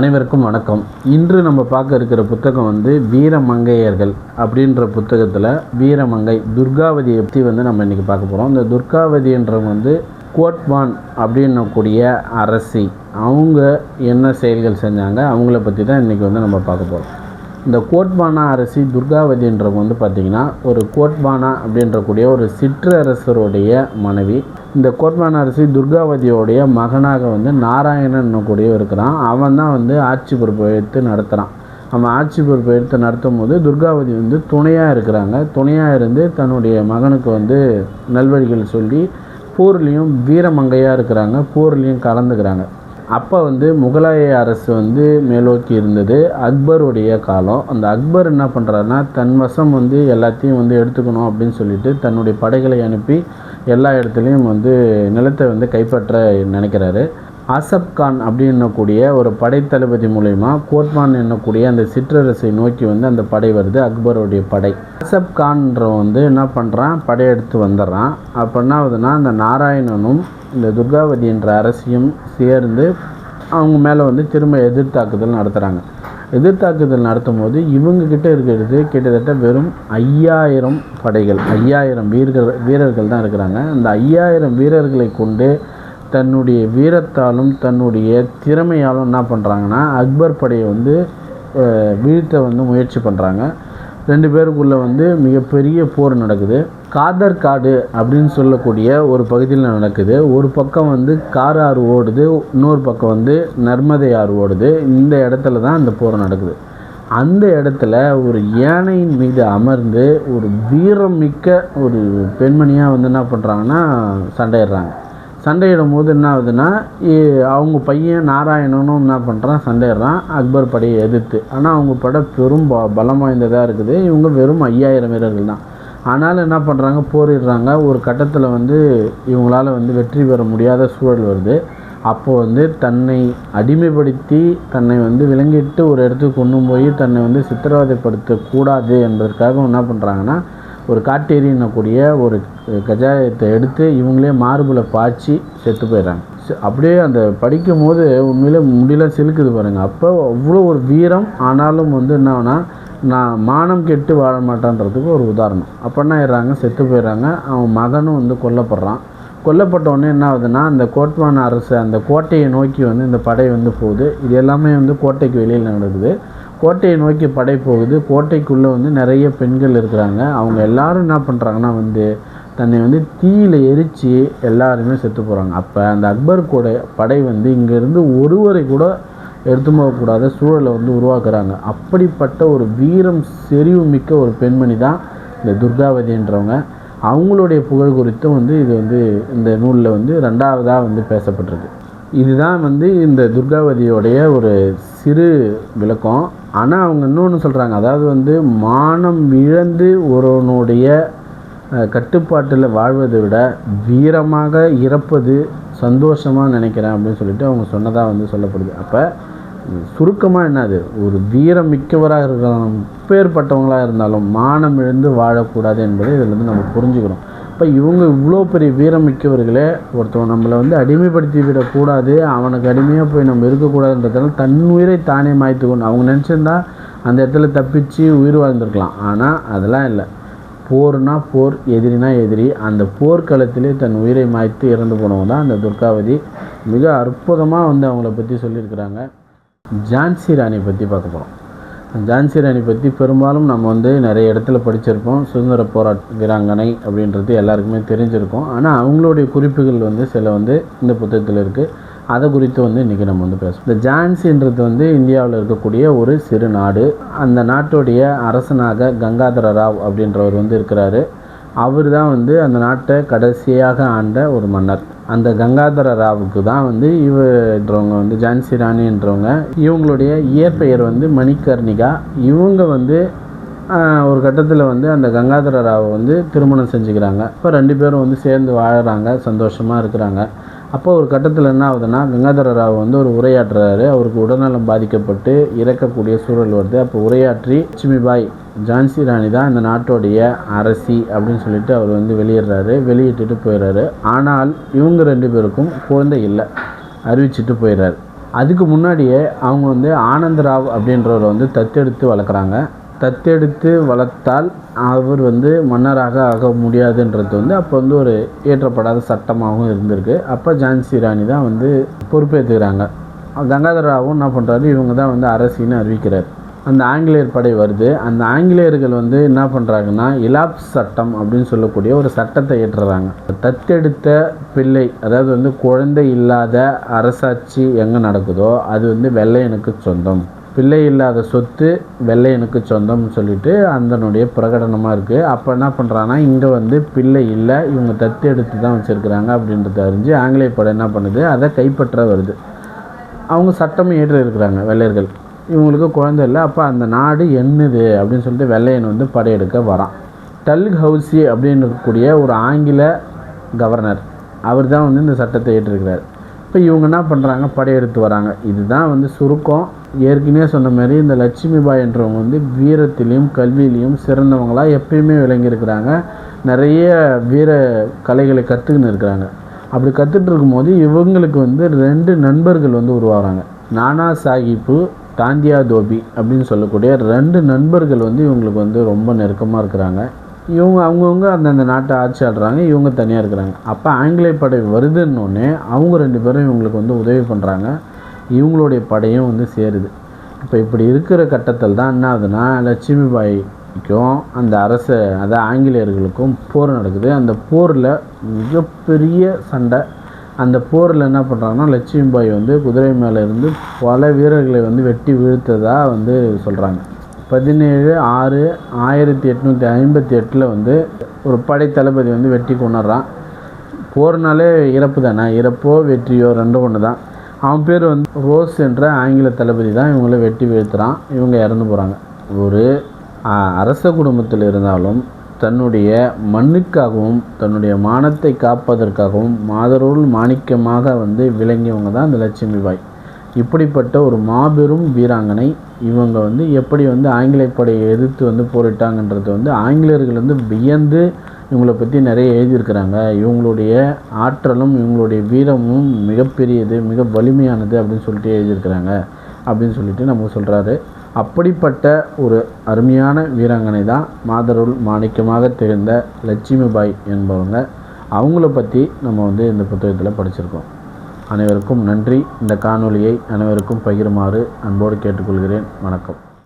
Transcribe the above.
அனைவருக்கும் வணக்கம். இன்று நம்ம பார்க்க இருக்கிற புத்தகம் வந்து வீரமங்கையர்கள் அப்படின்ற புத்தகத்தில் வீரமங்கை துர்காவதியை பற்றி வந்து நம்ம இன்றைக்கி பார்க்க போகிறோம் இந்த துர்காவதின்றவங்க வந்து கோட்வான் அப்படின்னக்கூடிய அரசி. அவங்க என்ன செயல்கள் செஞ்சாங்க? அவங்கள பற்றி தான் இன்றைக்கி வந்து நம்ம பார்க்க போகிறோம் இந்த கோட்பானா அரசி துர்காவதின்றவங்க வந்து பார்த்திங்கன்னா ஒரு கோட்பானா அப்படின்றக்கூடிய ஒரு சிற்றரசருடைய மனைவி. இந்த கோட்பானா அரசி துர்காவதியோடைய மகனாக வந்து நாராயணன் கூடிய இருக்கிறான். அவன் தான் வந்து ஆட்சி பொறுப்பை எடுத்து நடத்துகிறான் அவன் ஆட்சி பொறுப்பை எடுத்து நடத்தும் போது துர்காவதி வந்து துணையாக இருக்கிறாங்க. துணையாக இருந்து தன்னுடைய மகனுக்கு வந்து நல்வழிகள் சொல்லி போர்லேயும் வீரமங்கையாக இருக்கிறாங்க. போர்லேயும் கலந்துக்கிறாங்க. அப்போ வந்து முகலாய அரசு வந்து மேலோக்கி இருந்தது. அக்பருடைய காலம். அந்த அக்பர் என்ன பண்ணுறாருன்னா தன் வசம் வந்து எல்லாத்தையும் வந்து எடுத்துக்கணும் அப்படின்னு சொல்லிட்டு தன்னுடைய படைகளை அனுப்பி எல்லா இடத்துலையும் வந்து நிலத்தை வந்து கைப்பற்ற நினைக்கிறாரு. ஆசப் கான் அப்படின்னக்கூடிய ஒரு படைத்தளபதி மூலயமா கோட்மான் என்னக்கூடிய அந்த சிற்றரசை நோக்கி வந்து அந்த படை வருது அக்பருடைய படை. ஆசப் கான்றவன் வந்து என்ன பண்ணுறான் படையெடுத்து வந்துடுறான். அப்போ என்ன ஆகுதுன்னா அந்த நாராயணனும் இந்த துர்காவதி என்ற அரசியும் சேர்ந்து அவங்க மேலே வந்து திரும்ப எதிர்த்தாக்குதல் நடத்துகிறாங்க எதிர்த்தாக்குதல் நடத்தும் போது இவங்கக்கிட்ட இருக்கிறது கிட்டத்தட்ட வெறும் ஐயாயிரம் படைகள் ஐயாயிரம் வீரர்கள் வீரர்கள் தான் இருக்கிறாங்க. அந்த ஐயாயிரம் வீரர்களை கொண்டு தன்னுடைய வீரத்தாலும் தன்னுடைய திறமையாலும் என்ன பண்ணுறாங்கன்னா அக்பர் படையை வந்து வீழ்த்த வந்து முயற்சி பண்ணுறாங்க ரெண்டு பேருக்குள்ளே வந்து மிகப்பெரிய போர் நடக்குது. காதர் காடு அப்படின்னு சொல்லக்கூடிய ஒரு பகுதியில் நடக்குது. ஒரு பக்கம் வந்து கார் ஆறு ஓடுது இன்னொரு பக்கம் வந்து நர்மதை ஆறு ஓடுது. இந்த இடத்துல தான் அந்த போர் நடக்குது. அந்த இடத்துல ஒரு யானையின் மீது அமர்ந்து ஒரு வீரம் மிக்க ஒரு பெண்மணியாக வந்து என்ன பண்ணுறாங்கன்னா சண்டையிடுறாங்க. சண்டையிடும் போது என்ன ஆகுதுன்னா அவங்க பையன் நாராயணனும் என்ன பண்ணுறான் சண்டையிடுறான். அக்பர் படையை எதிர்த்து. ஆனால் அவங்க படை பெரும் ப பலம் வாய்ந்ததாக இருக்குது. இவங்க வெறும் ஐயாயிரம் வீரர்கள் தான். ஆனாலும் என்ன பண்ணுறாங்க போரிடுறாங்க. ஒரு கட்டத்தில் வந்து இவங்களால் வந்து வெற்றி பெற முடியாத சூழல் வருது. அப்போது வந்து தன்னை அடிமைப்படுத்தி தன்னை வந்து விலங்கிட்டு ஒரு இடத்துக்கு கொண்டு போய் தன்னை வந்து சித்திரவதைப்படுத்தக்கூடாது என்பதற்காக என்ன பண்ணுறாங்கன்னா ஒரு காட்டேரியினக்கூடிய ஒரு கஜாயத்தை எடுத்து இவங்களே மார்பில் பாய்ச்சி செத்து போயிடுறாங்க. அப்படியே அந்த படிக்கும் போது உண்மையிலே முடியல சிலுக்குது பாருங்கள் அப்போ அவ்வளோ ஒரு வீரம். ஆனாலும் வந்து என்னன்னா நான் மானம் கெட்டு வாழ மாட்டான்றதுக்கு ஒரு உதாரணம். அப்போ என்ன ஆயிடுறாங்க? செத்து போயிடுறாங்க. அவன் மகனும் வந்து கொல்லப்படுறான். கொல்லப்பட்ட உடனே என்ன ஆகுதுன்னா அந்த கோட்வான அரசு அந்த கோட்டையை நோக்கி வந்து இந்த படை வந்து போகுது. இது எல்லாமே வந்து கோட்டைக்கு வெளியில் நடக்குது. கோட்டையை நோக்கி படை போகுது. கோட்டைக்குள்ளே வந்து நிறைய பெண்கள் இருக்கிறாங்க. அவங்க எல்லாரும் என்ன பண்ணுறாங்கன்னா வந்து தன்னை வந்து தீயில் எரித்து எல்லாருமே செத்து போகிறாங்க அப்போ அந்த அக்பர் கூட படை வந்து இங்கேருந்து ஒருவரை கூட எடுத்து போகக்கூடாத சூழலை வந்து உருவாக்குறாங்க. அப்படிப்பட்ட ஒரு வீரம் செறிவு மிக்க ஒரு பெண்மணி தான் இந்த துர்காவதின்றவங்க. அவங்களுடைய புகழ் குறித்தும் வந்து இது வந்து இந்த நூலில் வந்து ரெண்டாவதாக வந்து பேசப்பட்டிருக்கு. இதுதான் வந்து இந்த துர்காவதியோடைய ஒரு சிறு விளக்கம். ஆனால் அவங்க இன்னொன்று சொல்கிறாங்க அதாவது வந்து மானம் இழந்து ஒருவனுடைய கட்டுப்பாட்டில் வாழ்வதை விட வீரமாக இறப்பது சந்தோஷமாக நினைக்கிறேன் அப்படின்னு சொல்லிட்டு அவங்க சொன்னதாக வந்து சொல்லப்படுது. அப்போ சுருக்கமாக என்னது? ஒரு வீரம் மிக்கவராக இருக்கலாம் பேர்பட்டவங்களாக இருந்தாலும் மானம் இழந்து வாழக்கூடாது என்பதை இதில் வந்து நம்ம புரிஞ்சுக்கிறோம். இப்போ இவங்க இவ்வளோ பெரிய வீரம் மிக்கவர்களே ஒருத்தவன் நம்மளை வந்து அடிமைப்படுத்தி விடக்கூடாது அவனுக்கு அடிமையாக போய் நம்ம இருக்கக்கூடாதுன்றதால தன் உயிரை தானே மாய்த்துக்கணும் அவங்க நினச்சிருந்தா அந்த இடத்துல தப்பிச்சு உயிர் வாழ்ந்துருக்கலாம். ஆனால் அதெல்லாம் இல்லை. போர்னா போர் எதிரினா எதிரி. அந்த போர்க்களத்திலே தன் உயிரை மாய்த்து இறந்து போனவங்க தான் அந்த துர்காவதி. மிக அற்புதமாக வந்து அவங்கள பற்றி சொல்லியிருக்கிறாங்க. ஜான்சி ராணி பற்றி பார்க்க போகிறோம் ஜான்சி ராணி பற்றி பெரும்பாலும் நம்ம வந்து நிறைய இடத்துல படிச்சிருப்போம். சுதந்திர போராட்ட வீராங்கனை அப்படின்றது எல்லாருக்குமே தெரிஞ்சிருக்கும். ஆனால் அவங்களுடைய குறிப்புகள் வந்து சில வந்து இந்த புத்தகத்தில் இருக்குது அதை குறித்து வந்து இன்றைக்கி நம்ம வந்து பேசுவோம். இந்த ஜான்சின்றது வந்து இந்தியாவில் இருக்கக்கூடிய ஒரு சிறு நாடு. அந்த நாட்டுடைய அரசனாக கங்காதர ராவ் அப்படின்றவர் வந்து இருக்கிறாரு. அவர் தான் வந்து அந்த நாட்டை கடைசியாக ஆண்ட ஒரு மன்னர். அந்த கங்காதர ராவுக்கு தான் வந்து இவன்றவங்க வந்து ஜான்சி ராணின்றவங்க இவங்களுடைய இயற்பெயர் வந்து மணிகர்ணிகா இவங்க வந்து ஒரு கட்டத்தில் வந்து அந்த கங்காதர ராவை வந்து திருமணம் செஞ்சுக்கிறாங்க. இப்போ ரெண்டு பேரும் வந்து சேர்ந்து வாழறாங்க சந்தோஷமாக இருக்கிறாங்க. அப்போ ஒரு கட்டத்தில் என்ன ஆகுதுன்னா கங்காதர ராவ் வந்து ஒரு உரையாற்றுறாரு. அவருக்கு உடல்நலம் பாதிக்கப்பட்டு இறக்கக்கூடிய சூழல் வருது. அப்போ உரையாற்றி லட்சுமிபாய் ஜான்சி ராணி தான் இந்த நாட்டோடைய அரசி அப்படின்னு சொல்லிட்டு அவர் வந்து வெளியிடுறாரு. வெளியிட்டுட்டு போயிடுறாரு. ஆனால் இவங்க ரெண்டு பேருக்கும் குழந்தை இல்லை. அறிவிச்சிட்டு போயிடுறாரு. அதுக்கு முன்னாடியே அவங்க வந்து ஆனந்தராவ் அப்படின்றவரை வந்து தத்தெடுத்து வளர்க்குறாங்க. தத்தெடுத்து வளர்த்தால் அவர் வந்து மன்னராக ஆக முடியாதுன்றது வந்து அப்போ வந்து ஒரு ஏற்றப்படாத சட்டமாகவும் இருந்திருக்கு. அப்போ ஜான்சி ராணி தான் வந்து பொறுப்பேற்றுக்கிறாங்க கங்காதர ராவும் என்ன பண்ணுறாரு இவங்க தான் வந்து அரசின்னு அறிவிக்கிறார். அந்த ஆங்கிலேயர் படை வருது. அந்த ஆங்கிலேயர்கள் வந்து என்ன பண்ணுறாங்கன்னா இலாப்ஸ் சட்டம் அப்படின்னு சொல்லக்கூடிய ஒரு சட்டத்தை ஏற்றுறாங்க தத்தெடுத்த பிள்ளை அதாவது வந்து குழந்தை இல்லாத அரசாட்சி எங்கே நடக்குதோ அது வந்து வெள்ளையனுக்கு சொந்தம். பிள்ளை இல்லாத சொத்து வெள்ளையனுக்கு சொந்தம்னு சொல்லிட்டு அந்தனுடைய பிரகடனமாக இருக்குது அப்போ என்ன பண்ணுறான்னா இங்கே வந்து பிள்ளை இல்லை இவங்க தத்து எடுத்து தான் வச்சுருக்குறாங்க அப்படின்றத அறிஞ்சு ஆங்கிலேய படம் என்ன பண்ணுது? அதை கைப்பற்ற வருது. அவங்க சட்டமும் ஏற்று இருக்கிறாங்க வெள்ளையர்கள். இவங்களுக்கு குழந்தை இல்லை அப்போ அந்த நாடு என்னது? அப்படின்னு சொல்லிட்டு வெள்ளையன் வந்து படையெடுக்க வரான். டல்க் ஹவுசி அப்படின்னு இருக்கக்கூடிய ஒரு ஆங்கில கவர்னர் அவர் தான் வந்து இந்த சட்டத்தை ஏற்றிருக்கிறார். இப்போ இவங்க என்ன பண்ணுறாங்க படையெடுத்து வராங்க. இதுதான் வந்து சுருக்கம். ஏற்கனவே சொன்ன மாதிரி இந்த லட்சுமி பாய் என்றவங்க வந்து வீரத்திலையும் கல்வியிலையும் சிறந்தவங்களாக எப்பயுமே விளங்கியிருக்கிறாங்க. நிறைய வீர கலைகளை கற்றுக்கின்னு இருக்கிறாங்க. அப்படி கற்றுட்டு இருக்கும்போது இவங்களுக்கு வந்து ரெண்டு நண்பர்கள் வந்து உருவாகிறாங்க. நானா சாஹிப்பு தாந்தியா தோபி அப்படின்னு சொல்லக்கூடிய ரெண்டு நண்பர்கள் வந்து இவங்களுக்கு வந்து ரொம்ப நெருக்கமாக இருக்கிறாங்க. இவங்க அவங்கவுங்க அந்தந்த நாட்டை ஆட்சி ஆடுறாங்க இவங்க தனியாக இருக்கிறாங்க. அப்போ ஆங்கிலேய படை வருதுன்னொன்னே அவங்க ரெண்டு பேரும் இவங்களுக்கு வந்து உதவி பண்ணுறாங்க இவங்களுடைய படையும் வந்து சேருது. இப்போ இப்படி இருக்கிற கட்டத்தில் தான் என்ன ஆகுதுன்னா லட்சுமிபாய்க்கும் அந்த அரச அதாவது ஆங்கிலேயர்களுக்கும் போர் நடக்குது. அந்த போரில் மிகப்பெரிய சண்டை. அந்த போரில் என்ன பண்ணுறாங்கன்னா லட்சுமிபாய் வந்து குதிரை மேலே இருந்து பல வீரர்களை வந்து வெட்டி வீழ்த்ததாக வந்து சொல்கிறாங்க பதினேழு ஆறு ஆயிரத்தி எட்நூற்றி ஐம்பத்தி எட்டில் வந்து ஒரு படை தளபதி வந்து வெட்டி கொண்டுறான். போர்னாலே இறப்பு தானே? இறப்போ வெற்றியோ ரெண்டும் ஒன்று தான் அவன் பேர் வந்து ரோஸ் என்ற ஆங்கில தளபதி தான் இவங்கள வெட்டி வீழ்த்துறான். இவங்க இறந்து போகிறாங்க ஒரு அரச குடும்பத்தில் இருந்தாலும் தன்னுடைய மண்ணுக்காகவும் தன்னுடைய மானத்தை காப்பதற்காகவும் மாதருள் மாணிக்கமாக வந்து விளங்கியவங்க தான் இந்த லட்சுமி பாய். இப்படிப்பட்ட ஒரு மாபெரும் வீராங்கனை இவங்க வந்து எப்படி வந்து ஆங்கிலேய படையை எதிர்த்து வந்து போரிட்டாங்கன்றது வந்து ஆங்கிலேயர்கள் வந்து வியந்து இவங்களை பற்றி நிறைய எழுதியிருக்கிறாங்க. இவங்களுடைய ஆற்றலும் இவங்களுடைய வீரமும் மிகப்பெரியது மிக வலிமையானது அப்படின்னு சொல்லிட்டு எழுதியிருக்கிறாங்க. அப்படின்னு சொல்லிட்டு நமக்கு சொல்கிறாரு அப்படிப்பட்ட ஒரு அருமையான வீராங்கனை தான் மாதருள் மாணிக்கமாக தெரிந்த லட்சுமிபாய் என்பவங்க. அவங்கள பற்றி நம்ம வந்து இந்த புத்தகத்தில் படிச்சிருக்கோம். அனைவருக்கும் நன்றி. இந்த காணொலியை அனைவருக்கும் பகிருமாறு அன்போடு கேட்டுக்கொள்கிறேன். வணக்கம்.